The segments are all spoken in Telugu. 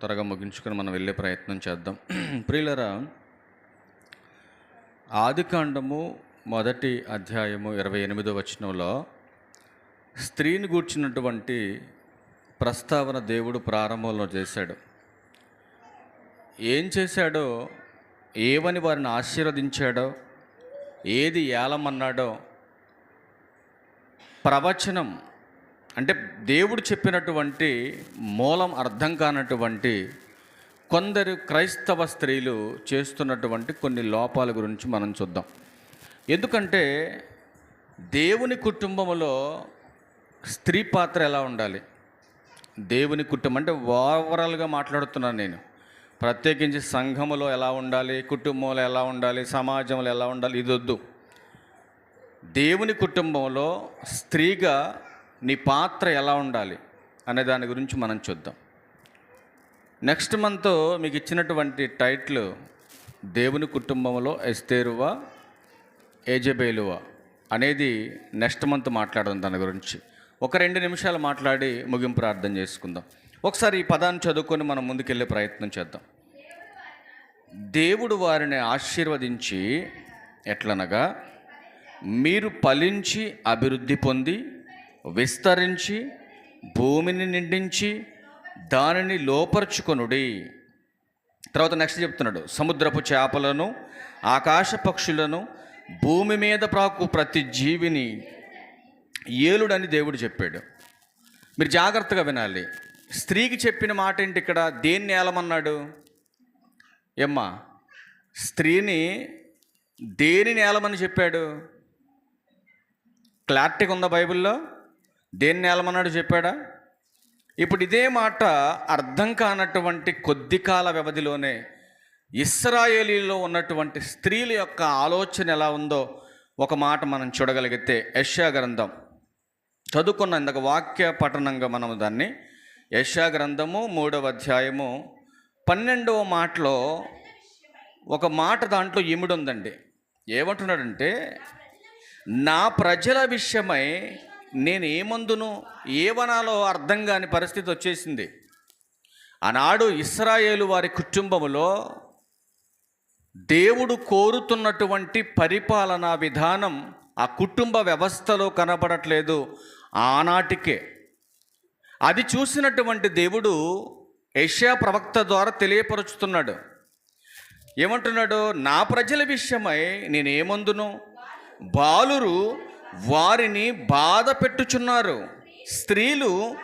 త్వరగా ముగించుకొని మనం వెళ్ళే ప్రయత్నం చేద్దాం. ప్రియులరా ఆదికాండము మొదటి అధ్యాయము ఇరవై ఎనిమిదో వచనంలో స్త్రీని గూర్చినటువంటి ప్రస్తావన దేవుడు ప్రారంభంలో చేశాడు. ఏం చేశాడో ఏవని వారిని ఆశీర్వదించాడో ఏది ఏలమన్నాడో ప్రవచనం అంటే దేవుడు చెప్పినటువంటి మూలం అర్థం కానటువంటి కొందరు క్రైస్తవ స్త్రీలు చేస్తున్నటువంటి కొన్ని లోపాల గురించి మనం చూద్దాం. ఎందుకంటే దేవుని కుటుంబంలో స్త్రీ పాత్ర ఎలా ఉండాలి? దేవుని కుటుంబం అంటే ఓవరాల్గా మాట్లాడుతున్నాను నేను. ప్రత్యేకించి సంఘములో ఎలా ఉండాలి? కుటుంబంలో ఎలా ఉండాలి? సమాజంలో ఎలా ఉండాలి? ఇది వద్దు దేవుని కుటుంబంలో స్త్రీగా నీ పాత్ర ఎలా ఉండాలి అనే దాని గురించి మనం చూద్దాం. నెక్స్ట్ మంత్ మీకు ఇచ్చినటువంటి టైటిల్ దేవుని కుటుంబంలో ఎస్తేరువా ఏజబేలువా అనేది నెక్స్ట్ మంత్ మాట్లాడదాం దాని గురించి. ఒక రెండు నిమిషాలు మాట్లాడి ముగింపు ప్రార్థన చేసుకుందాం. ఒకసారి ఈ పదాన్ని చదువుకొని మనం ముందుకెళ్ళే ప్రయత్నం చేద్దాం. దేవుడు వారిని ఆశీర్వదించి ఎట్లనగా మీరు ఫలించి అభివృద్ధి పొంది విస్తరించి భూమిని నిండించి దానిని లోపరుచుకొనుడి. తర్వాత నెక్స్ట్ చెప్తున్నాడు సముద్రపు చేపలను ఆకాశ పక్షులను భూమి మీద ప్రాకు ప్రతి జీవిని ఏలుడని దేవుడు చెప్పాడు. మీరు జాగ్రత్తగా వినాలి. స్త్రీకి చెప్పిన మాట ఏంటి ఇక్కడ? దేన్ని ఏలమన్నాడు? ఏమ్మా స్త్రీని దేనిని ఏలమని చెప్పాడు? క్లారిటీగా ఉందా బైబిల్లో? దేన్ని ఏలమన్నాడు చెప్పాడా? ఇప్పుడు ఇదే మాట అర్థం కానటువంటి కొద్ది కాల వ్యవధిలోనే ఇస్రాయేలీలో ఉన్నటువంటి స్త్రీల యొక్క ఆలోచన ఎలా ఉందో ఒక మాట మనం చూడగలిగితే యశా గ్రంథం. చదువుకున్న ఇందాక వాక్య పఠనంగా మనము దాన్ని యశా గ్రంథము మూడవ అధ్యాయము పన్నెండవ మాటలో ఒక మాట దాంట్లో ఇముడు ఉందండి. ఏమంటున్నాడంటే నా ప్రజల విషయమై నేను ఏమందును ఏవనాలో అర్థం కాని పరిస్థితి వచ్చేసింది. ఆనాడు ఇస్రాయేలు వారి కుటుంబములో దేవుడు కోరుతున్నటువంటి పరిపాలనా విధానం ఆ కుటుంబ వ్యవస్థలో కనబడట్లేదు ఆనాటికే. అది చూసినటువంటి దేవుడు ఏషియా ప్రవక్త ద్వారా తెలియపరుచుతున్నాడు. ఏమంటున్నాడు? నా ప్రజల విషయమై నేనేమందును బాలురు వారిని బాధ పెట్టుచున్నారు. స్త్రీలు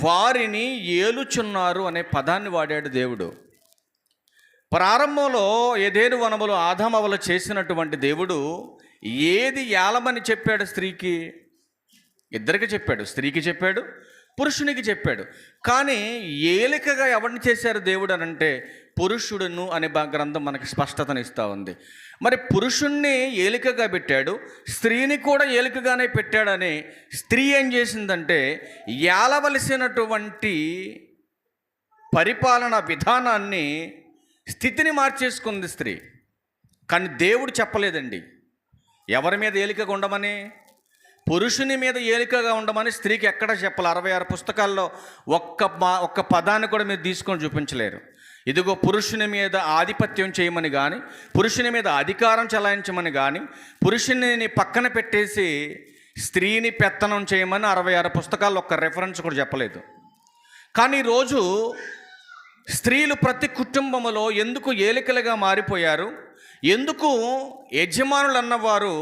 వారిని ఏలుచున్నారు అనే పదాన్ని వాడాడు దేవుడు. ప్రారంభంలో ఏదేను వనములు ఆదామవలు చేసినటువంటి దేవుడు ఏది ఏలమని చెప్పాడు స్త్రీకి? ఇద్దరికి చెప్పాడు స్త్రీకి చెప్పాడు పురుషునికి చెప్పాడు. కానీ ఏలికగా ఎవరిని చేశారు దేవుడు అని అంటే పురుషుడును అనే గ్రంథం మనకి స్పష్టతనిస్తూ ఉంది. మరి పురుషుణ్ణి ఏలికగా పెట్టాడు స్త్రీని కూడా ఏలికగానే పెట్టాడని స్త్రీ ఏం చేసిందంటే ఏలవలసినటువంటి పరిపాలన విధానాన్ని స్థితిని మార్చేసుకుంది స్త్రీ. కానీ దేవుడు చెప్పలేదండి. ఎవరి మీద ఏలికగా ఉండమని? పురుషుని మీద ఏలికగా ఉండమని స్త్రీకి ఎక్కడ చెప్పాలి? అరవై ఆరు పుస్తకాల్లో ఒక్క మా ఒక్క పదాన్ని కూడా మీరు తీసుకొని చూపించలేరు. ఇదిగో పురుషుని మీద ఆధిపత్యం చేయమని కానీ పురుషుని మీద అధికారం చెలాయించమని కానీ పురుషుని పక్కన పెట్టేసి స్త్రీని పెత్తనం చేయమని అరవై ఆరు పుస్తకాల్లో ఒక్క రెఫరెన్స్ కూడా చెప్పలేదు. కానీ ఈరోజు స్త్రీలు ప్రతి కుటుంబంలో ఎందుకు ఏలికలుగా మారిపోయారు? ఎందుకు యజమానులు అన్నవారు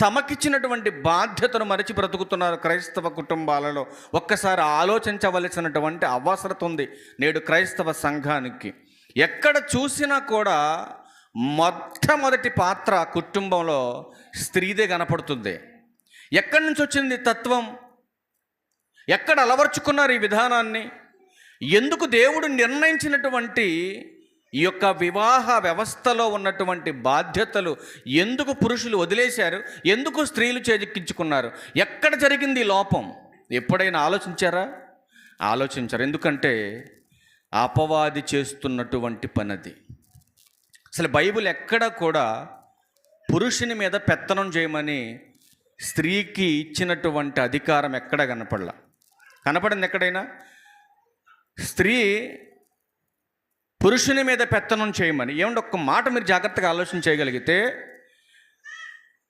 తమకిచ్చినటువంటి బాధ్యతను మరచి బ్రతుకుతున్నారు క్రైస్తవ కుటుంబాలలో. ఒక్కసారి ఆలోచించవలసినటువంటి అవసరత ఉంది నేడు క్రైస్తవ సంఘానికి. ఎక్కడ చూసినా కూడా మొట్టమొదటి పాత్ర కుటుంబంలో స్త్రీదే కనపడుతుంది. ఎక్కడి నుంచి వచ్చింది తత్వం? ఎక్కడ అలవర్చుకున్నారు ఈ విధానాన్ని? ఎందుకు దేవుడు నిర్ణయించినటువంటి ఈ యొక్క వివాహ వ్యవస్థలో ఉన్నటువంటి బాధ్యతలు ఎందుకు పురుషులు వదిలేశారు? ఎందుకు స్త్రీలు చేజిక్కించుకున్నారు? ఎక్కడ జరిగింది లోపం? ఎప్పుడైనా ఆలోచించారా? ఆలోచించారు. ఎందుకంటే అపవాది చేస్తున్నటువంటి పనది. అసలు బైబిల్ ఎక్కడ కూడా పురుషుని మీద పెత్తనం చేయమని స్త్రీకి ఇచ్చినటువంటి అధికారం ఎక్కడ కనపడలా. కనపడింది ఎక్కడైనా? స్త్రీ పురుషుని మీద పెత్తనం చేయమని. ఏమంటే ఒక్క మాట మీరు జాగ్రత్తగా ఆలోచన చేయగలిగితే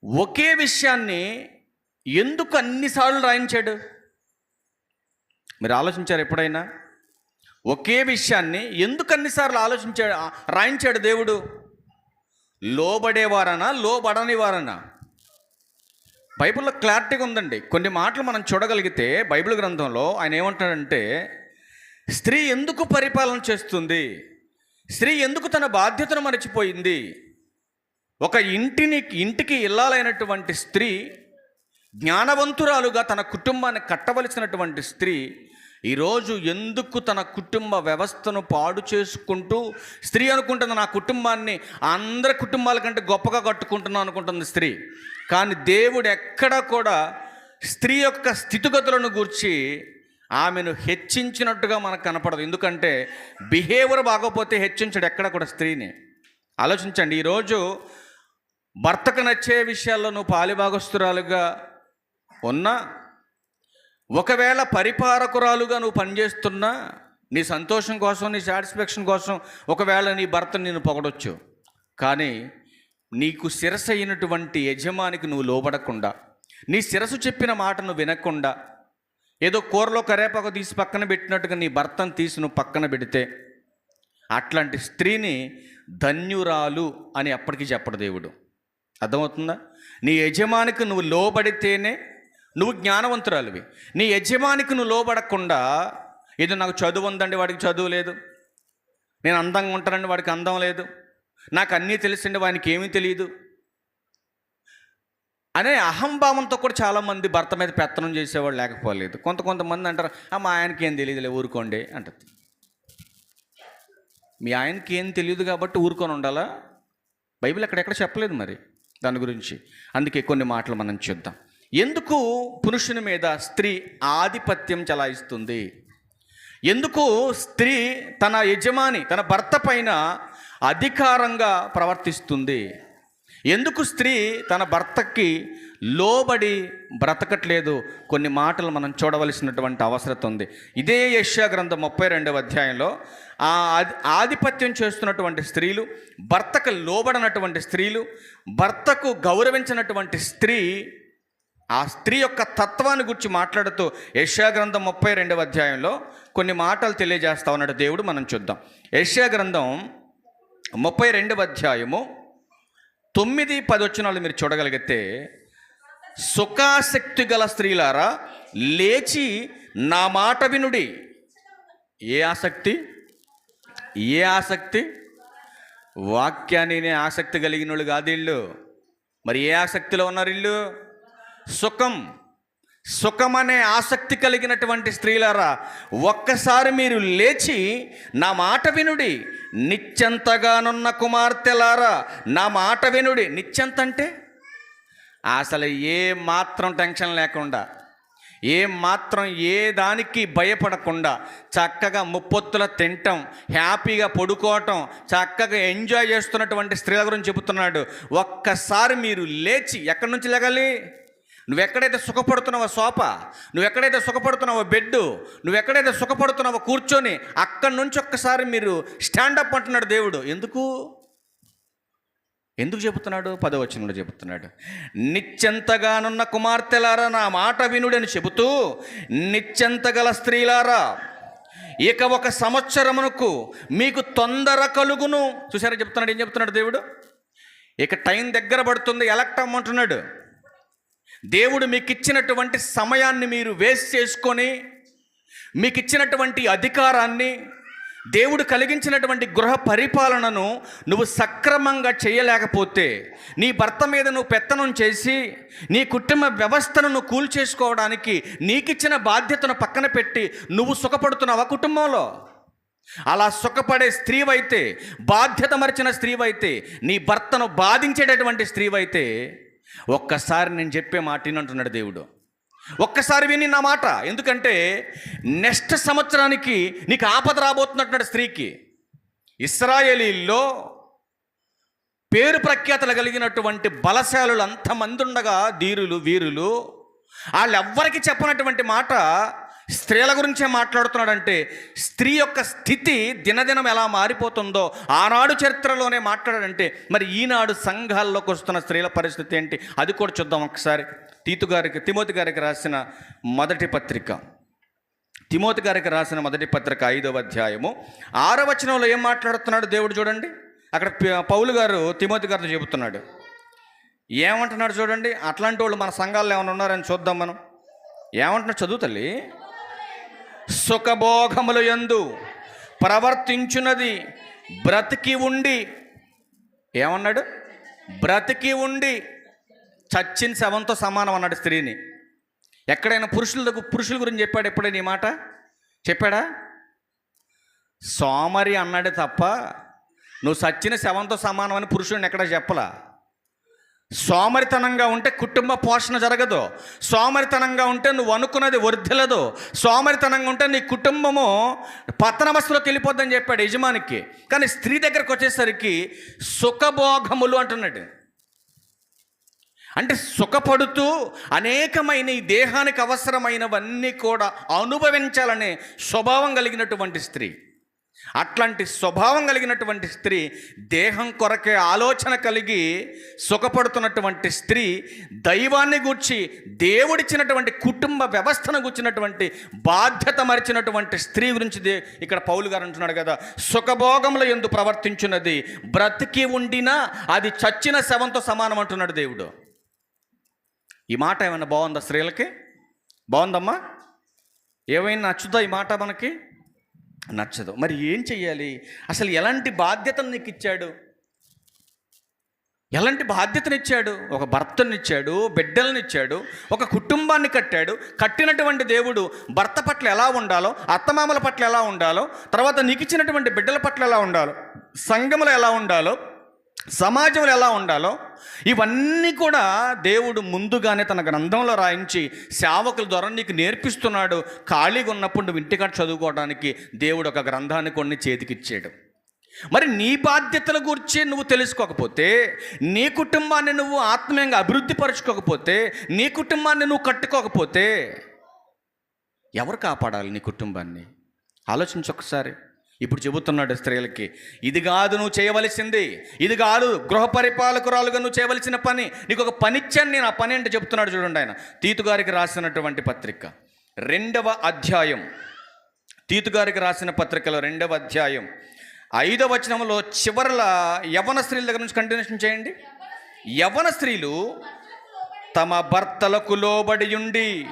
ఒకే విషయాన్ని ఎందుకు అన్నిసార్లు రాయించాడు? మీరు ఆలోచించారు ఎప్పుడైనా? ఒకే విషయాన్ని ఎందుకు అన్నిసార్లు ఆలోచించాడు రాయించాడు దేవుడు? లోబడేవారనా లోబడని వారనా బైబిల్లో క్లారిటీగా ఉందండి. కొన్ని మాటలు మనం చూడగలిగితే బైబిల్ గ్రంథంలో ఆయన ఏమంటాడంటే స్త్రీ ఎందుకు పరిపాలన చేస్తుంది? స్త్రీ ఎందుకు తన బాధ్యతను మరచిపోయింది? ఒక ఇంటిని ఇంటికి ఇల్లాలైనటువంటి స్త్రీ జ్ఞానవంతురాలుగా తన కుటుంబాన్ని కట్టవలసినటువంటి స్త్రీ ఈరోజు ఎందుకు తన కుటుంబ వ్యవస్థను పాడు చేసుకుంటూ స్త్రీ అనుకుంటుంది నా కుటుంబాన్ని అందరి కుటుంబాల కంటే గొప్పగా కట్టుకుంటున్నాను అనుకుంటుంది స్త్రీ. కానీ దేవుడు ఎక్కడా కూడా స్త్రీ యొక్క స్థితిగతులను గూర్చి ఆమెను హెచ్చించినట్టుగా మనకు కనపడదు. ఎందుకంటే బిహేవియర్ బాగోపోతే హెచ్చించడు ఎక్కడ కూడా స్త్రీని. ఆలోచించండి ఈరోజు భర్తకు నచ్చే విషయాల్లో నువ్వు పాలిభాగస్తురాలుగా ఉన్నా ఒకవేళ పరిపాలకురాలుగా నువ్వు పనిచేస్తున్నా నీ సంతోషం కోసం నీ సాటిస్ఫాక్షన్ కోసం ఒకవేళ నీ భర్త నిన్ను పొగడొచ్చు. కానీ నీకు శిరస అయినటువంటి యజమానికి నువ్వు లోబడకుండా నీ శిరసు చెప్పిన మాటను వినకుండా ఏదో కూరలో కరేపాకు తీసి పక్కన పెట్టినట్టుగా నీ భర్తను తీసి నువ్వు పక్కన పెడితే అట్లాంటి స్త్రీని ధన్యురాలు అని ఎప్పటికీ చెప్పడు దేవుడు. అర్థమవుతుందా? నీ యజమానికి నువ్వు లోబడితేనే నువ్వు జ్ఞానవంతురాలివి. నీ యజమానికి నువ్వు లోబడకుండా ఏదో నాకు చదువు ఉందండి వాడికి చదువు లేదు. నేను అందంగా ఉంటానండి వాడికి అందం లేదు. నాకు అన్నీ తెలిసిండి వానికి ఏమీ తెలియదు. అనే అహంభావంతో కూడా చాలామంది భర్త మీద పెత్తనం చేసేవాళ్ళు లేకపోలేదు. కొంత కొంతమంది అంటారు "ఆ, మా ఆయనకి ఏం తెలియదులే ఊరుకోండి అంటది. మీ ఆయనకి ఏం తెలియదు కాబట్టి ఊరుకొని ఉండాలా? బైబిల్ అక్కడెక్కడ చెప్పలేదు మరి దాని గురించి. అందుకే కొన్ని మాటలు మనం చూద్దాం. ఎందుకు పురుషుని మీద స్త్రీ ఆధిపత్యం చలాయిస్తుంది? ఎందుకు స్త్రీ తన యజమాని తన భర్త పైన అధికారంగా ప్రవర్తిస్తుంది? ఎందుకు స్త్రీ తన భర్తకి లోబడి బ్రతకట్లేదు? కొన్ని మాటలు మనం చూడవలసినటువంటి అవసరం ఉంది. ఇదే యష్యా గ్రంథం ముప్పై రెండవ అధ్యాయంలో ఆ ఆధిపత్యం చేస్తున్నటువంటి స్త్రీలు భర్తకు లోబడినటువంటి స్త్రీలు భర్తకు గౌరవించినటువంటి స్త్రీ ఆ స్త్రీ యొక్క తత్వాన్ని గురించి మాట్లాడుతూ యశ్యా గ్రంథం ముప్పై రెండవ అధ్యాయంలో కొన్ని మాటలు తెలియజేస్తా ఉన్నాడు దేవుడు. మనం చూద్దాం. యశ్యా గ్రంథం ముప్పై రెండవ అధ్యాయము తొమ్మిది పది వచ్చినాలు మీరు చూడగలిగితే సుఖాసక్తి గల స్త్రీలారా లేచి నా మాట వినుడి. ఏ ఆసక్తి? ఏ ఆసక్తి? వాక్యాన్ని ఆసక్తి కలిగిన వాళ్ళు కాదు ఇల్లు. మరి ఏ ఆసక్తిలో ఉన్నారు ఇల్లు? సుఖం. సుఖం అనే ఆసక్తి కలిగినటువంటి స్త్రీలారా ఒక్కసారి మీరు లేచి నా మాట వినుడి. నిత్యంతగానున్న కుమార్తెలారా నా మాట వినుడి. నిత్యంత అంటే అసలు ఏ మాత్రం టెన్షన్ లేకుండా ఏ మాత్రం ఏ దానికి భయపడకుండా చక్కగా ముప్పొత్తుల తినటం హ్యాపీగా పడుకోవటం చక్కగా ఎంజాయ్ చేస్తున్నటువంటి స్త్రీల గురించి చెబుతున్నాడు. ఒక్కసారి మీరు లేచి ఎక్కడి నుంచి లేగాలి? నువ్వు ఎక్కడైతే సుఖపడుతున్నావో సోఫా నువ్వు ఎక్కడైతే సుఖపడుతున్నావో బెడ్డు నువ్వెక్కడైతే సుఖపడుతున్నావో కూర్చొని అక్కడి నుంచి ఒక్కసారి మీరు స్టాండప్ అంటున్నాడు దేవుడు. ఎందుకు? ఎందుకు చెబుతున్నాడు? పదవచనంలో చెబుతున్నాడు. నిత్యంతగానున్న కుమార్తెలారా నా మాట వినుడని చెబుతూ నిత్యంత గల స్త్రీలారా ఇక ఒక సంవత్సరమునకు మీకు తొందర కలుగును. చూసారా చెప్తున్నాడు ఏం చెప్తున్నాడు దేవుడు? ఇక టైం దగ్గర పడుతుంది ఎలక్ట్ అమ్మంటున్నాడు దేవుడు మీకు ఇచ్చినటువంటి సమయాన్ని మీరు వేస్ట్ చేసుకొని మీకు ఇచ్చినటువంటి అధికారాన్ని దేవుడు కలిగించినటువంటి గృహ పరిపాలనను నువ్వు సక్రమంగా చేయలేకపోతే నీ భర్త మీద నువ్వు పెత్తనం చేసి నీ కుటుంబ వ్యవస్థను నువ్వు కూల్చేసుకోవడానికి నీకిచ్చిన బాధ్యతను పక్కన పెట్టి నువ్వు సుఖపడుతున్నావా కుటుంబంలో? అలా సుఖపడే స్త్రీవైతే బాధ్యత మరిచిన స్త్రీవైతే నీ భర్తను బాధించేటటువంటి స్త్రీవైతే ఒక్కసారి నేను చెప్పే మాట అంటున్నాడు దేవుడు. ఒక్కసారి విని నా మాట. ఎందుకంటే నెక్స్ట్ సంవత్సరానికి నీకు ఆపద రాబోతున్నట్టున్నాడు స్త్రీకి. ఇస్రాయేలీల్లో పేరు ప్రఖ్యాతలు కలిగినటువంటి బలశాలులు అంతమంది ఉండగా ధీరులు వీరులు వాళ్ళెవ్వరికి చెప్పనటువంటి మాట స్త్రీల గురించే మాట్లాడుతున్నాడంటే స్త్రీ యొక్క స్థితి దినదినం ఎలా మారిపోతుందో ఆనాడు చరిత్రలోనే మాట్లాడాడంటే మరి ఈనాడు సంఘాల్లోకి వస్తున్న స్త్రీల పరిస్థితి ఏంటి? అది కూడా చూద్దాం ఒకసారి. తీతు గారికి తిమోతి గారికి రాసిన మొదటి పత్రిక. తిమోతి గారికి రాసిన మొదటి పత్రిక ఐదవ అధ్యాయము. ఆరవ వచనంలో ఏం మాట్లాడుతున్నాడు దేవుడు చూడండి. అక్కడ పౌలు గారు తిమోతి గారితో చెబుతున్నాడు. ఏమంటున్నాడు చూడండి? అట్లాంటి వాళ్ళు మన సంఘాల్లో ఏమైనా ఉన్నారని చూద్దాం మనం. ఏమంటున్నాడు? చదువు తల్లి. సుఖభోగములు యందు ప్రవర్తించున్నది బ్రతికి ఉండి ఏమన్నాడు? బ్రతికి ఉండి చచ్చిన శవంతో సమానం అన్నాడు స్త్రీని. ఎక్కడైనా పురుషుల పురుషుల గురించి చెప్పాడు ఎప్పుడైనా ఈ మాట? చెప్పాడా? సోమరి అన్నాడే తప్ప నువ్వు సచ్చిన శవంతో సమానం అని పురుషుడిని ఎక్కడ చెప్పలా? సోమరితనంగా ఉంటే కుటుంబ పోషణ జరగదు. సోమరితనంగా ఉంటే నువ్వు అనుకున్నది వర్ధిలదు సోమరితనంగా ఉంటే నీ కుటుంబము పతనవస్థలోకి వెళ్ళిపోద్దని చెప్పాడు యజమానికి. కానీ స్త్రీ దగ్గరకు వచ్చేసరికి సుఖభోగములు అంటున్నాడు. అంటే సుఖపడుతూ అనేకమైన ఈ దేహానికి అవసరమైనవన్నీ కూడా అనుభవించాలనే స్వభావం కలిగినటువంటి స్త్రీ. అట్లాంటి స్వభావం కలిగినటువంటి స్త్రీ దేహం కొరకే ఆలోచన కలిగి సుఖపడుతున్నటువంటి స్త్రీ దైవాన్ని గూర్చి దేవుడిచ్చినటువంటి కుటుంబ వ్యవస్థను గుర్చినటువంటి బాధ్యత మరిచినటువంటి స్త్రీ గురించి దే ఇక్కడ పౌలు గారు అంటున్నాడు కదా సుఖభోగముల ఎందు ప్రవర్తించున్నది. బ్రతికి ఉండినా అది చచ్చిన శవంతో సమానం అంటున్నాడు దేవుడు. ఈ మాట ఏమైనా బాగుందా స్త్రీలకి? బాగుందమ్మా? ఏమైనా నచ్చుదా ఈ మాట మనకి? నచ్చదు. మరి ఏం చెయ్యాలి? అసలు ఎలాంటి బాధ్యతను నీకు ఇచ్చాడు? ఎలాంటి బాధ్యతనిచ్చాడు ఒక భర్తనిచ్చాడు బిడ్డలనిచ్చాడు ఒక కుటుంబాన్ని కట్టాడు. కట్టినటువంటి దేవుడు భర్త పట్ల ఎలా ఉండాలో అత్తమామల పట్ల ఎలా ఉండాలో తర్వాత నీకు ఇచ్చినటువంటి బిడ్డల పట్ల ఎలా ఉండాలో సంఘములు ఎలా ఉండాలో సమాజంలో ఎలా ఉండాలో ఇవన్నీ కూడా దేవుడు ముందుగానే తన గ్రంథంలో రాయించి సేవకుల ద్వారా నీకు నేర్పిస్తున్నాడు. ఖాళీగా ఉన్నప్పుడు నువ్వు ఇంటికాడ చదువుకోవడానికి దేవుడు ఒక గ్రంథాన్ని కొన్ని చేతికిచ్చాడు. మరి నీ బాధ్యతల గురించి నువ్వు తెలుసుకోకపోతే నీ కుటుంబాన్ని నువ్వు ఆత్మీయంగా అభివృద్ధి పరచుకోకపోతే నీ కుటుంబాన్ని నువ్వు కట్టుకోకపోతే ఎవరు కాపాడాలి నీ కుటుంబాన్ని? ఆలోచించి ఒకసారి. ఇప్పుడు చెబుతున్నాడు స్త్రీలకి ఇది కాదు నువ్వు చేయవలసింది ఇది కాదు గృహ పరిపాలకురాలుగా నువ్వు చేయవలసిన పని నీకు ఒక పని ఇచ్చాను నేను ఆ పని అంటే చెప్తున్నాడు చూడండి ఆయన. తీతు గారికి రాసినటువంటి పత్రిక రెండవ అధ్యాయం. తీతు గారికి రాసిన పత్రికలో రెండవ అధ్యాయం. ఐదవ వచనంలో చివరల యవన స్త్రీల దగ్గర నుంచి కంటిన్యూషన్ చేయండి. యవన స్త్రీలు తమ భర్తలకు లోబడి ఉండి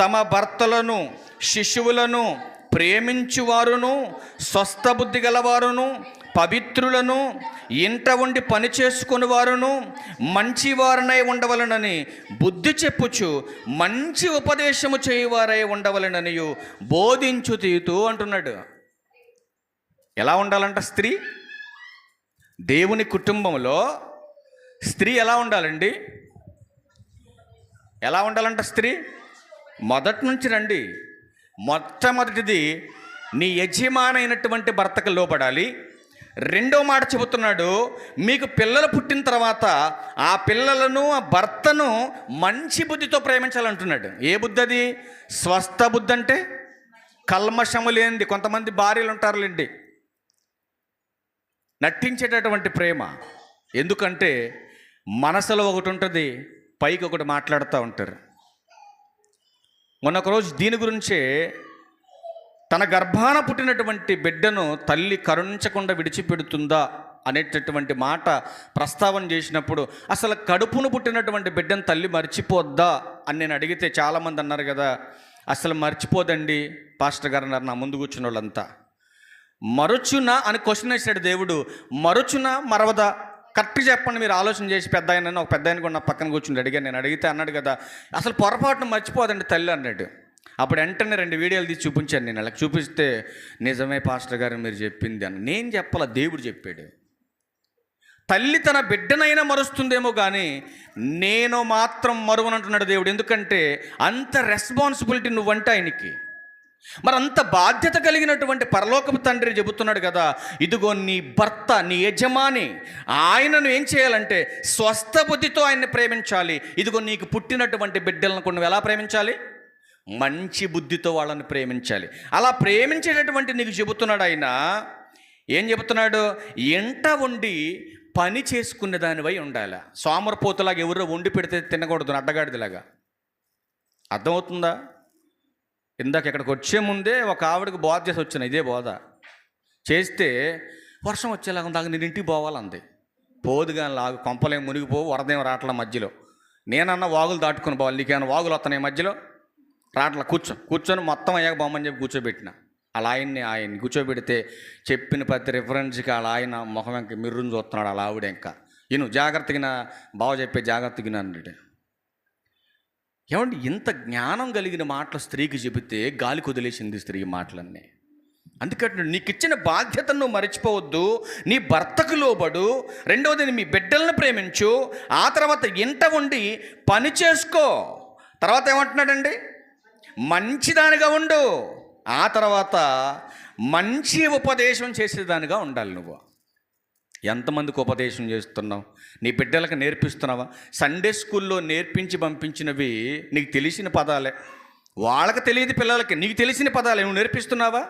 తమ భర్తలను శిశువులను ప్రేమించువారును స్వస్థ బుద్ధి గలవారును పవిత్రులను ఇంట ఉండి పని చేసుకుని వారును మంచివారనై ఉండవలనని బుద్ధి చెప్పుచు మంచి ఉపదేశము చేయువారై ఉండవలననియు బోధించు తీతూ అంటున్నాడు. ఎలా ఉండాలంట స్త్రీ? దేవుని కుటుంబంలో స్త్రీ ఎలా ఉండాలండి? ఎలా ఉండాలంట స్త్రీ? మొదటి నుంచి రండి. మొట్టమొదటిది నీ యజమానైనటువంటి భర్తకు లోపడాలి రెండో మాట చెబుతున్నాడు మీకు పిల్లలు పుట్టిన తర్వాత ఆ పిల్లలను ఆ భర్తను మంచి బుద్ధితో ప్రేమించాలంటున్నాడు. ఏ బుద్ధి అది? స్వస్థ బుద్ధి అంటే కల్మషము లేనిది. కొంతమంది భార్యలు ఉంటారులేండి. నటించేటటువంటి ప్రేమ. ఎందుకంటే మనసులో ఒకటి ఉంటుంది పైకి ఒకటి మాట్లాడుతూ ఉంటారు. మొన్న ఒకరోజు దీని గురించే తన గర్భాన పుట్టినటువంటి బిడ్డను తల్లి కరుణించకుండా విడిచిపెడుతుందా అనేటటువంటి మాట ప్రస్తావన చేసినప్పుడు అసలు కడుపును పుట్టినటువంటి బిడ్డను తల్లి మర్చిపోద్దా అని నేను అడిగితే చాలామంది అన్నారు కదా అసలు మర్చిపోదండి. పాస్టర్ గారు అన్నారు నా ముందు కూర్చున్న వాళ్ళంతా మరచునా? అని క్వశ్చన్ వేసాడు దేవుడు. మరచునా? మరవదా? కరెక్ట్ చెప్పండి మీరు ఆలోచన చేసి పెద్ద ఆయన ఒక పెద్ద ఆయన కూడా నా పక్కన కూర్చుని అడిగాను నేను అడిగితే అన్నాడు కదా. అసలు పొరపాటున మర్చిపోదండి తల్లి అన్నాడు. అప్పుడు వెంటనే రెండు వీడియోలు తీసి చూపించాను నేను. అలా చూపిస్తే నిజమే పాస్టర్ గారు మీరు చెప్పింది అని. నేను చెప్పాల? దేవుడు చెప్పాడు. తల్లి తన బిడ్డనైనా మరుస్తుందేమో కానీ నేను మాత్రం మరువనంటున్నాడు దేవుడు. ఎందుకంటే అంత రెస్పాన్సిబిలిటీ నువ్వంటే ఆయనకి. మరి అంత బాధ్యత కలిగినటువంటి పరలోకపు తండ్రి చెబుతున్నాడు కదా ఇదిగో నీ భర్త నీ యజమాని ఆయనను ఏం చేయాలంటే స్వస్థ బుద్ధితో ఆయన్ని ప్రేమించాలి. ఇదిగో నీకు పుట్టినటువంటి బిడ్డలను కొన్ని ఎలా ప్రేమించాలి? మంచి బుద్ధితో వాళ్ళని ప్రేమించాలి. అలా ప్రేమించేటటువంటి నీకు చెబుతున్నాడు ఆయన. ఏం చెబుతున్నాడు? ఎంట ఉండి పని చేసుకునే దానివై ఉండాలి. సోమరపోతులాగా ఎవరో వండి పెడితే తినకూడదు అడ్డగాడిదిలాగా. అర్థమవుతుందా? ఇందాక ఇక్కడికి వచ్చే ముందే ఒక ఆవిడకి బోధ చేసి వచ్చిన ఇదే బోధ. చేస్తే వర్షం వచ్చేలాగా దాకా నేను ఇంటికి పోవాలంది. పోదుగా లాగు కొంపలేం మునిగిపోవు వరదేం రాట్ల మధ్యలో. నేనన్నా వాగులు దాటుకుని పోవాలి నీకేమైనా వాగులు వస్తున్నాయి మధ్యలో? రాట్ల కూర్చో కూర్చొని మొత్తం అయ్యాక బొమ్మని చెప్పి కూర్చోబెట్టిన. అలా ఆయన్ని ఆయన్ని కూర్చోబెడితే చెప్పిన ప్రతి రిఫరెన్స్కి అలా ఆయన మొహం ఇంకా మిర్రుని చూస్తున్నాడు అలా ఆవిడ ఇంకా. ఇను జాగ్రత్తగా బావ చెప్పే జాగ్రత్తగా అంటే ఏమండి ఇంత జ్ఞానం కలిగిన మాటలు స్త్రీకి చెబితే గాలి కుదిలేసింది స్త్రీ మాటలన్నీ. అందుకంటే నీకు ఇచ్చిన బాధ్యతను నువ్వు మర్చిపోవద్దు నీ భర్తకు లోబడు రెండవది మీ బిడ్డలను ప్రేమించు ఆ తర్వాత ఇంట ఉండి పని చేసుకో. తర్వాత ఏమంటున్నాడండి? మంచిదానిగా ఉండు. ఆ తర్వాత మంచి ఉపదేశం చేసేదానిగా ఉండాలి నువ్వు. ఎంతమందికి ఉపదేశం చేస్తున్నావు? నీ బిడ్డలకు నేర్పిస్తున్నావా? సండే స్కూల్లో నేర్పించి పంపించినవి నీకు తెలిసిన పదాలే. వాళ్ళకి తెలియదు పిల్లలకి నీకు తెలిసిన పదాలే. నువ్వు నేర్పిస్తున్నావా?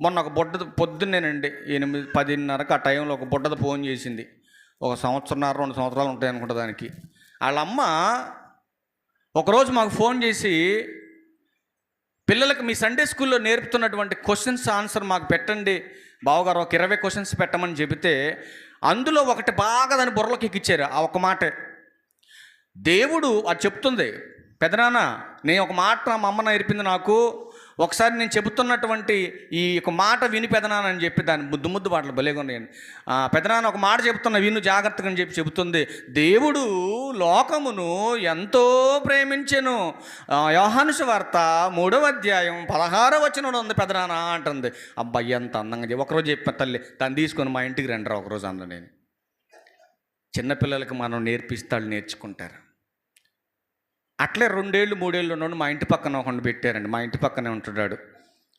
మొన్న ఒక బుడ్డ పొద్దున్నేనండి ఎనిమిది పదిన్నరకు ఆ టైంలో ఒక బుడ్డది ఫోన్ చేసింది. ఒక సంవత్సరంన్నర రెండు సంవత్సరాలు ఉంటాయి అనుకుంటా దానికి. వాళ్ళ అమ్మ ఒకరోజు మాకు ఫోన్ చేసి పిల్లలకు మీ సండే స్కూల్లో నేర్పుతున్నటువంటి క్వశ్చన్స్ ఆన్సర్ మాకు పెట్టండి బావగారు ఒక ఇరవై క్వశ్చన్స్ పెట్టమని చెబితే అందులో ఒకటి బాగా దాని బుర్రలోకి ఎక్కిచ్చారు ఆ ఒక మాటే. దేవుడు అది చెప్తుంది. పెదనాన్న నేను ఒక మాట మా అమ్మ నేర్పింది నాకు. ఒకసారి నేను చెబుతున్నటువంటి ఈ ఒక మాట విని పెదనాన్న అని చెప్పి దాని ముద్దు ముద్దు మాటలు భలేగా ఉన్నాయండి పెదనాన్న ఒక మాట చెప్తున్న విను జాగ్రత్తగా అని చెప్పి చెబుతుంది. దేవుడు లోకమును ఎంతో ప్రేమించెను. యోహానుష వార్త మూడవ అధ్యాయం పదహారవ వచనంలో ఉంది పెదనాన్న అంటుంది. అబ్బాయి ఎంత అందంగా చెప్పి ఒకరోజు చెప్పిన తల్లి దాన్ని తీసుకొని మా ఇంటికి రండిరా ఒకరోజు అన్న నేను. చిన్నపిల్లలకి మనం నేర్పిస్తాడు నేర్చుకుంటారు. అట్లే రెండేళ్ళు మూడేళ్ళు ఉన్నాడు మా ఇంటి పక్కన ఒకటి పెట్టారండి. మా ఇంటి పక్కనే ఉంటున్నాడు.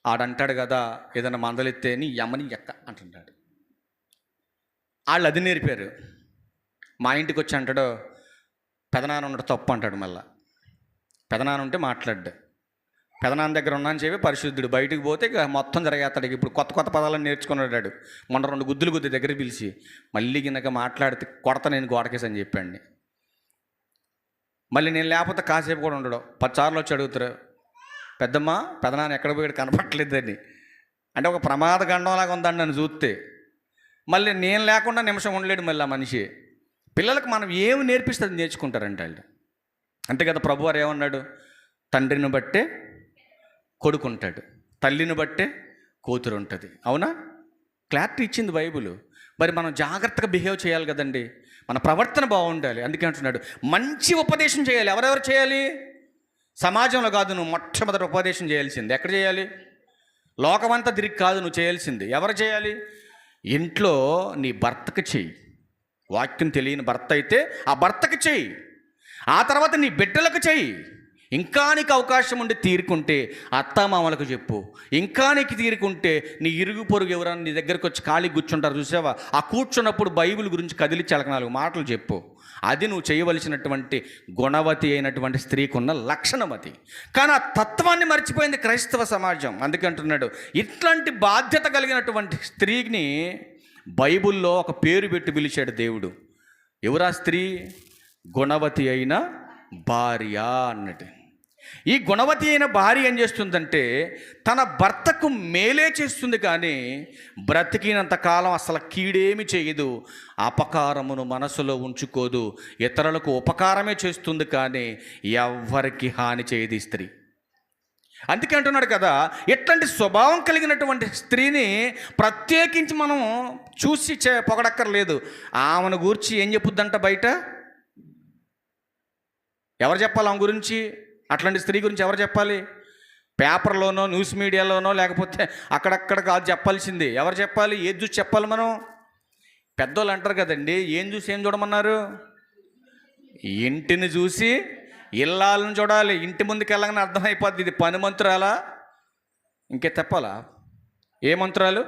ఆడంటాడు కదా ఏదైనా మందలెత్తే నీ యమని ఎక్క అంటున్నాడు. వాళ్ళు అది నేర్పారు. మా ఇంటికి వచ్చి అంటాడు పెదనాన్న ఉంటే తప్పు అంటాడు మళ్ళా. పెదనాన్న ఉంటే మాట్లాడ్డు. పెదనాన్న దగ్గర ఉన్నాను చెప్పి పరిశుద్ధుడు బయటికి పోతే ఇక మొత్తం జరిగేస్తాడు. ఇప్పుడు కొత్త కొత్త పదాలను నేర్చుకున్నాడు మొన్న రెండు గుద్దులు గుద్ది దగ్గర పిలిచి మళ్ళీ గినక మాట్లాడితే కొడత నేను గోడకేసని చెప్పండి. మళ్ళీ నేను లేకపోతే కాసేపు కూడా ఉండడు. పచ్చారులు వచ్చి అడుగుతారు పెద్దమ్మ పెదనాన్న ఎక్కడ పోయాడు? కనపట్లేదని అంటే ఒక ప్రమాద గండంలాగా ఉందండి నన్ను చూస్తే. మళ్ళీ నేను లేకుండా నిమిషం ఉండలేడు మళ్ళీ ఆ మనిషి. పిల్లలకు మనం ఏమి నేర్పిస్తే అది నేర్చుకుంటారంట వాళ్ళు. అంతే కదా ప్రభువారు ఏమన్నాడు? తండ్రిని బట్టే కొడుకు ఉంటాడు తల్లిని బట్టే కూతురు ఉంటుంది అవునా? క్లారిటీ ఇచ్చింది బైబుల్. మరి మనం జాగ్రత్తగా బిహేవ్ చేయాలి కదండి. మన ప్రవర్తన బాగుండాలి. అందుకే అంటున్నాడు. మంచి ఉపదేశం చేయాలి. ఎవరెవరు చేయాలి? సమాజంలో కాదు నువ్వు మొట్టమొదటి ఉపదేశం చేయాల్సింది. ఎక్కడ చేయాలి? లోకమంతా తిరిగి కాదు నువ్వు చేయాల్సింది. ఎవరు చేయాలి? ఇంట్లో నీ భర్తకు చెయ్యి. వాక్యం తెలియని భర్త అయితే ఆ భర్తకు చెయ్యి. ఆ తర్వాత నీ బిడ్డలకు చెయ్యి. ఇంకా నీకు అవకాశం ఉండి తీరుకుంటే అత్తామామలకు చెప్పు. ఇంకా నీకు తీరుకుంటే నీ ఇరుగు పొరుగు ఎవరైనా నీ దగ్గరకు వచ్చి ఖాళీ కూర్చుంటారు చూసావా? ఆ కూర్చున్నప్పుడు బైబిల్ గురించి కదిలి నాలుగు మాటలు చెప్పు. అది నువ్వు చేయవలసినటువంటి గుణవతి అయినటువంటి స్త్రీకి ఉన్న లక్షణం అది. కానీ ఆ తత్వాన్ని మర్చిపోయింది క్రైస్తవ సమాజం. అందుకే అంటున్నాడు ఇట్లాంటి బాధ్యత కలిగినటువంటి స్త్రీని బైబిల్లో ఒక పేరు పెట్టి పిలిచాడు దేవుడు. ఎవరా స్త్రీ? గుణవతి అయిన భార్య అన్నట్టు. ఈ గుణవతి అయిన భార్య ఏం చేస్తుందంటే తన భర్తకు మేలే చేస్తుంది కానీ బ్రతికినంత కాలం అసలు కీడేమి చేయదు అపకారమును మనసులో ఉంచుకోదు ఇతరులకు ఉపకారమే చేస్తుంది కానీ ఎవ్వరికి హాని చేయదు స్త్రీ. అందుకే అంటున్నాడు కదా ఇట్లాంటి స్వభావం కలిగినటువంటి స్త్రీని ప్రత్యేకించి మనం చూసి చే పొగడక్కర్లేదు. ఆమెను గూర్చి ఏం చెప్పుద్దంట బయట? ఎవరు చెప్పాలి ఆమె గురించి? అట్లాంటి స్త్రీ గురించి ఎవరు చెప్పాలి? పేపర్లోనో న్యూస్ మీడియాలోనో లేకపోతే అక్కడక్కడ కాదు చెప్పాల్సింది. ఎవరు చెప్పాలి? ఏది చూసి చెప్పాలి మనం? పెద్దోళ్ళు అంటారు కదండి ఏం చూసి ఏం చూడమన్నారు? ఇంటిని చూసి ఇల్లాలను చూడాలి. ఇంటి ముందుకు వెళ్ళగానే అర్థమైపోద్ది ఇది పని మంత్రాలా? ఇంకే చెప్పాలా? ఏ మంత్రాలు?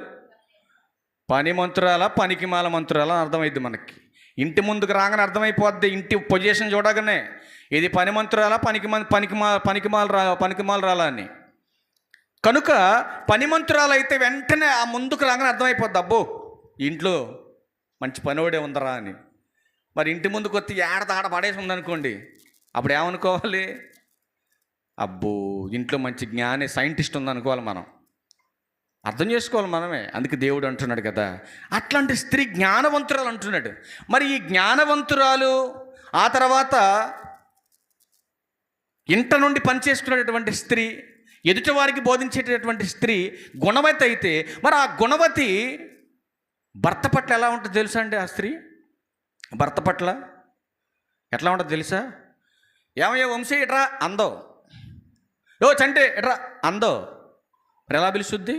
పని మంత్రాలా? పనికిమాల మంత్రాలా? అర్థమైద్ది మనకి. ఇంటి ముందుకు రాగానే అర్థమైపోద్ది ఇంటి పొజిషన్ చూడగానే. ఇది పనిమంతురాలా పనికి పనికిమా పనికిమాల రా పనికిమాల రాలా అని. కనుక పనిమంతురాలు అయితే వెంటనే ఆ ముందుకు రాగానే అర్థమైపోద్ది అబ్బో ఇంట్లో మంచి పనివాడే ఉందరా అని. మరి ఇంటి ముందుకు వచ్చి ఏడతాడ పడేసి ఉందనుకోండి అప్పుడు ఏమనుకోవాలి? అబ్బో ఇంట్లో మంచి జ్ఞాని సైంటిస్ట్ ఉందనుకోవాలి మనం. అర్థం చేసుకోవాలి మనమే అందుకే దేవుడు అంటున్నాడు కదా. అట్లాంటి స్త్రీ జ్ఞానవంతురాలు అంటున్నాడు. మరి ఈ జ్ఞానవంతురాలు ఆ తర్వాత ఇంట నుండి పనిచేసుకునేటటువంటి స్త్రీ ఎదుటివారికి బోధించేటటువంటి స్త్రీ గుణవతి అయితే మరి ఆ గుణవతి భర్త పట్ల ఎలా ఉంటుంది తెలుసా అండి ఆ స్త్రీ? భర్త పట్ల ఎట్లా ఉంటుంది తెలుసా? ఏమయ్యో వంశీ ఇట్రా అందో. ఓ చంటే ఇట్రా అందో. మరి ఎలా పిలుస్తుంది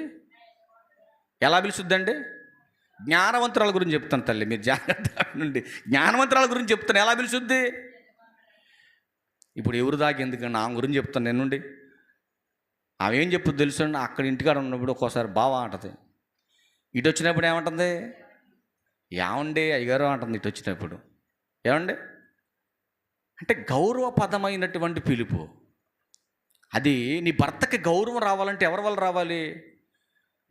ఎలా పిలుస్తుంది అండి? జ్ఞానవంతురాల గురించి చెప్తాను తల్లి మీరు జాగ్రత్త నుండి జ్ఞానవంతురాల గురించి చెప్తాను ఎలా పిలుస్తుంది ఇప్పుడు ఎవరు దాకా ఎందుకండి ఆమె గురించి చెప్తాను నేనుండి? ఆమె ఏం చెప్పు తెలుసు? అక్కడ ఇంటికాడ ఉన్నప్పుడు ఒక్కోసారి బాగా అంటది. ఇటు వచ్చినప్పుడు ఏమంటుంది? ఏమండి అయ్యగారు అంటుంది ఇటు వచ్చినప్పుడు. ఏమండి? అంటే గౌరవపదమైనటువంటి పిలుపు. అది నీ భర్తకి గౌరవం రావాలంటే ఎవరి వల్ల రావాలి?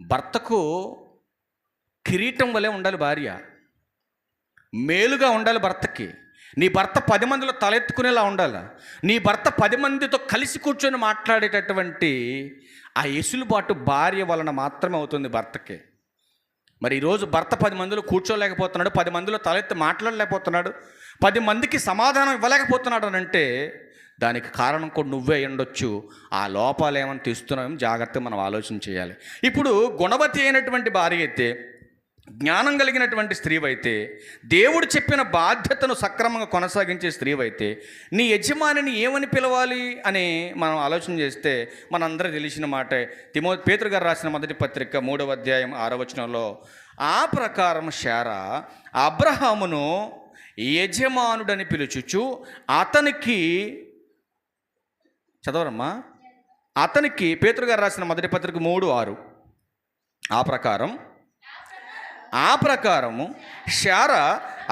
భర్తకు కిరీటం వలె ఉండాలి భార్య. మేలుగా ఉండాలి భర్తకి. నీ భర్త పది మందిలో తలెత్తుకునేలా ఉండాలి? నీ భర్త పది మందితో కలిసి కూర్చొని మాట్లాడేటటువంటి ఆ ఎసులుబాటు భార్య వలన మాత్రమే అవుతుంది భర్తకి. మరి ఈరోజు భర్త పది మందిలో కూర్చోలేకపోతున్నాడు పది మందిలో తలెత్తి మాట్లాడలేకపోతున్నాడు పది మందికి సమాధానం ఇవ్వలేకపోతున్నాడు అని అంటే దానికి కారణం కూడా నువ్వే ఉండొచ్చు. ఆ లోపాలు ఏమైనా తీస్తున్నామో జాగ్రత్తగా మనం ఆలోచన చేయాలి. ఇప్పుడు గుణవతి అయినటువంటి భార్య అయితే జ్ఞానం కలిగినటువంటి స్త్రీవైతే దేవుడు చెప్పిన బాధ్యతను సక్రమంగా కొనసాగించే స్త్రీవైతే నీ యజమానిని ఏమని పిలవాలి అని మనం ఆలోచన చేస్తే మనందరూ తెలిసిన మాటే. తిమో పేతురు గారు రాసిన మొదటి పత్రిక మూడవ అధ్యాయం ఆరవచనంలో ఆ ప్రకారం శారా అబ్రహామును యజమానుడని పిలుచుచు అతనికి చదవరమ్మా? అతనికి పేతురు గారు రాసిన మొదటి పత్రిక మూడు ఆరు. ఆ ప్రకారం ఆ ప్రకారము శార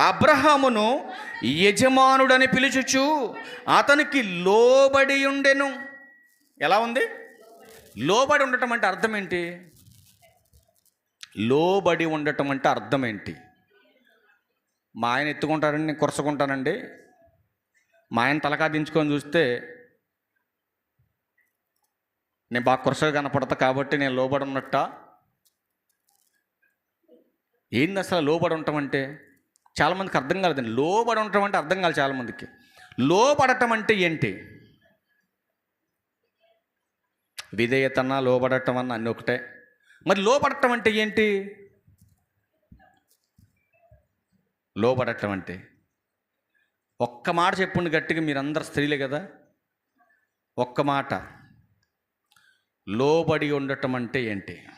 అబ్రహామును యజమానుడని పిలుచుచు అతనికి లోబడి ఉండెను. ఎలా ఉంది? లోబడి ఉండటం అంటే అర్థం ఏంటి? లోబడి ఉండటం అంటే అర్థం ఏంటి? మా ఆయన ఎత్తుకుంటారని నేను కురసకుంటానండి. మా ఆయన తలకా దించుకొని చూస్తే నేను బాగా కురసగా కనపడతా కాబట్టి నేను లోబడి ఉన్నట్ట? ఏంది అసలు లోబడి ఉండటం అంటే? చాలామందికి అర్థం కాలేదండి. లోబడి ఉండటం అంటే అర్థం కాదు చాలామందికి లోబడటం అంటే ఏంటి? విధేయతన లోబడటం అన్న అన్నీ ఒకటే. మరి లోబడటం అంటే ఏంటి? లోబడటం అంటే ఒక్క మాట చెప్పండి గట్టిగా మీరందరు స్త్రీలే కదా? ఒక్క మాట. లోబడి ఉండటం అంటే ఏంటి?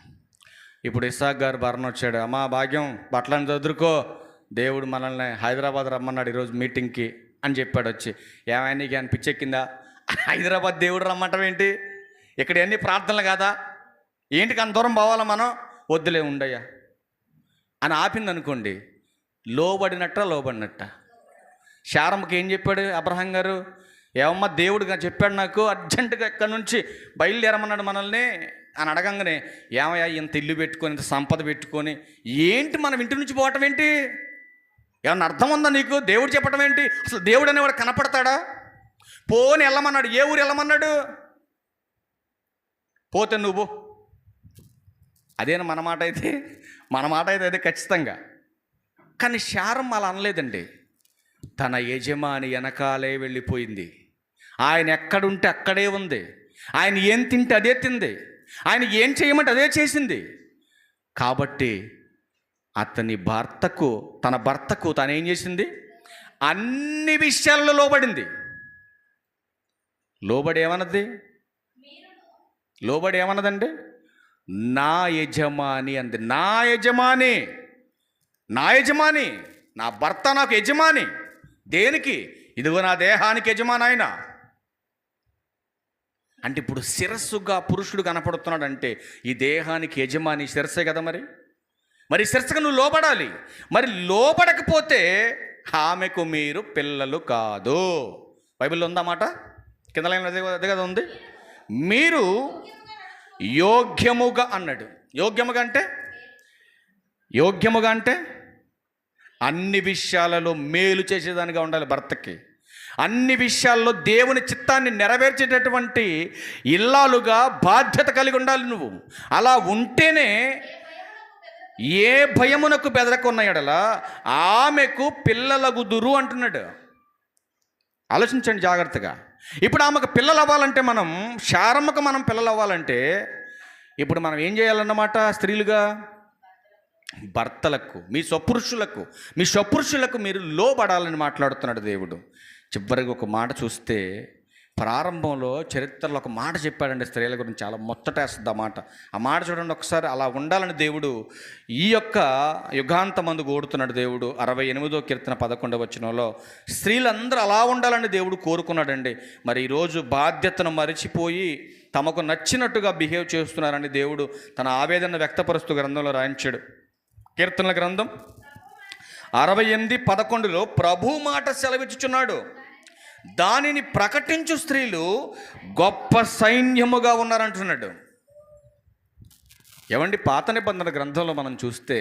ఇప్పుడు ఇసాక్ గారు భరణ వచ్చాడు అమ్మా భాగ్యం బట్టలను చదురుకో. దేవుడు మనల్ని హైదరాబాద్ రమ్మన్నాడు ఈరోజు మీటింగ్కి అని చెప్పాడు వచ్చి ఏమైనా నీకు అనిపించెక్కిందా హైదరాబాద్ దేవుడు రమ్మటం ఏంటి? ఇక్కడ ఎన్ని ప్రార్థనలు కాదా? ఏంటికి అంత దూరం పోవాలా మనం? వద్దులే ఉండయ్యా. అని ఆపింది అనుకోండి లోబడినట్ట లోబడినట్ట. శారమ్మకి ఏం చెప్పాడు అబ్రహం గారు? ఏమమ్మా దేవుడుగా చెప్పాడు నాకు అర్జెంటుగా ఇక్కడ నుంచి బయలుదేరమన్నాడు మనల్ని అని అడగంగానే ఏమయ్యా ఇంత ఇల్లు పెట్టుకొని ఇంత సంపద పెట్టుకొని ఏంటి మనం ఇంటి నుంచి పోవటం ఏంటి? ఏమన్నా అర్థం ఉందా నీకు? దేవుడు చెప్పటం ఏంటి? అసలు దేవుడు అనేవాడు కనపడతాడా? పోని వెళ్ళమన్నాడు ఏ ఊరు వెళ్ళమన్నాడు? పోతే నువ్వు. అదేనా మన మాట అయితే? మన మాట అయితే అదే ఖచ్చితంగా. కానీ శారం అలా అనలేదండి. తన యజమాని వెనకాలే వెళ్ళిపోయింది. ఆయన ఎక్కడుంటే అక్కడే ఉంది. ఆయన ఏం తింటే అదే తింది. ఆయన ఏం చేయమంటే అదే చేసింది. కాబట్టి అతని భర్తకు తన భర్తకు తను ఏం చేసింది? అన్ని విషయాల్లో లోబడింది. లోబడి ఏమన్నది లోబడి ఏమన్నదండి నా యజమాని అంది. నా యజమాని. నా యజమాని. నా భర్త నాకు యజమాని. దేనికి? ఇదిగో నా దేహానికి యజమాని ఆయన. అంటే ఇప్పుడు శిరస్సుగా పురుషుడు కనపడుతున్నాడు అంటే ఈ దేహానికి యజమాని శిరస్సే కదా మరి? మరి శిరస్సుగా నువ్వు లోపడాలి మరి లోపడకపోతే ఆమెకు మీరు పిల్లలు కాదు. బైబిల్లో ఉందా మాట? కింద లైన్ అదే అదే కదా ఉంది? మీరు యోగ్యముగా అన్నాడు. యోగ్యముగా అంటే? యోగ్యముగా అంటే అన్ని విషయాలలో మేలు చేసేదానిగా ఉండాలి భర్తకి. అన్ని విషయాల్లో దేవుని చిత్తాన్ని నెరవేర్చేటటువంటి ఇల్లాలుగా బాధ్యత కలిగి ఉండాలి నువ్వు. అలా ఉంటేనే ఏ భయమునకు బెదరకున్నాయడలా ఆమెకు పిల్లలగుదురు అంటున్నాడు. ఆలోచించండి జాగ్రత్తగా. ఇప్పుడు ఆమెకు పిల్లలు అవ్వాలంటే మనం శారమ్మకు మనం పిల్లలు అవ్వాలంటే ఇప్పుడు మనం ఏం చేయాలన్నమాట స్త్రీలుగా? భర్తలకు మీ స్వపురుషులకు మీ స్వపురుషులకు మీరు లోబడాలని మాట్లాడుతున్నాడు దేవుడు. చివరికి ఒక మాట చూస్తే ప్రారంభంలో చరిత్రలో ఒక మాట చెప్పాడండి స్త్రీల గురించి. చాలా ముచ్చటేస్తుంది ఆ మాట. ఆ మాట చూడండి ఒకసారి అలా ఉండాలని దేవుడు ఈ యొక్క యుగాంతమందు కోరుతున్నాడు దేవుడు. అరవై ఎనిమిదో కీర్తన పదకొండవ వచ్చినలో స్త్రీలందరూ అలా ఉండాలని దేవుడు కోరుకున్నాడండి. మరి ఈరోజు బాధ్యతను మరిచిపోయి తమకు నచ్చినట్టుగా బిహేవ్ చేస్తున్నారని దేవుడు తన ఆవేదన వ్యక్తపరుస్తూ గ్రంథంలో రాయించాడు. కీర్తనల గ్రంథం అరవై ఎనిమిది పదకొండులో ప్రభు మాట సెలవిచ్చుచున్నాడు. దానిని ప్రకటించు స్త్రీలు గొప్ప సైన్యముగా ఉన్నారంటున్నాడు. ఏమండి? పాత నిబంధన గ్రంథంలో మనం చూస్తే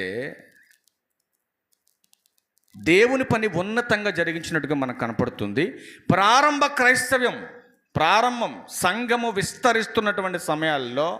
దేవుని పని ఉన్నతంగా జరిగించినట్టుగా మనకు కనపడుతుంది. ప్రారంభ క్రైస్తవ్యం ప్రారంభం సంఘము విస్తరిస్తున్నటువంటి సమయాల్లో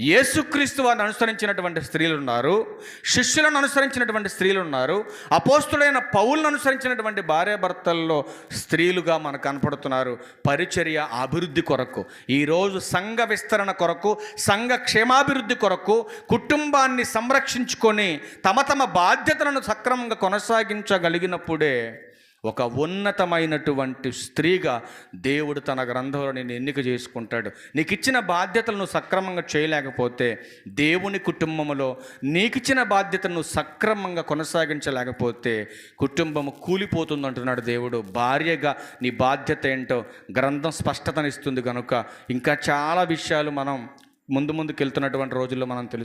యేసుక్రీస్తు వారిని అనుసరించినటువంటి స్త్రీలు ఉన్నారు శిష్యులను అనుసరించినటువంటి స్త్రీలు ఉన్నారు అపోస్తుడైన పౌలను అనుసరించినటువంటి భార్యాభర్తల్లో స్త్రీలుగా మనకు కనపడుతున్నారు. పరిచర్య అభివృద్ధి కొరకు ఈరోజు సంఘ విస్తరణ కొరకు సంఘ క్షేమాభివృద్ధి కొరకు కుటుంబాన్ని సంరక్షించుకొని తమ తమ బాధ్యతలను సక్రమంగా కొనసాగించగలిగినప్పుడే ఒక ఉన్నతమైనటువంటి స్త్రీగా దేవుడు తన గ్రంథంలో నేను ఎన్నిక చేసుకుంటాడు. నీకు ఇచ్చిన బాధ్యతలను సక్రమంగా చేయలేకపోతే దేవుని కుటుంబంలో నీకు ఇచ్చిన బాధ్యతను సక్రమంగా కొనసాగించలేకపోతే కుటుంబం కూలిపోతుంది అంటున్నాడు దేవుడు. భార్యగా నీ బాధ్యత ఏంటో గ్రంథం స్పష్టతనిస్తుంది కనుక ఇంకా చాలా విషయాలు మనం ముందు ముందుకు వెళ్తున్నటువంటి రోజుల్లో మనం తెలుసు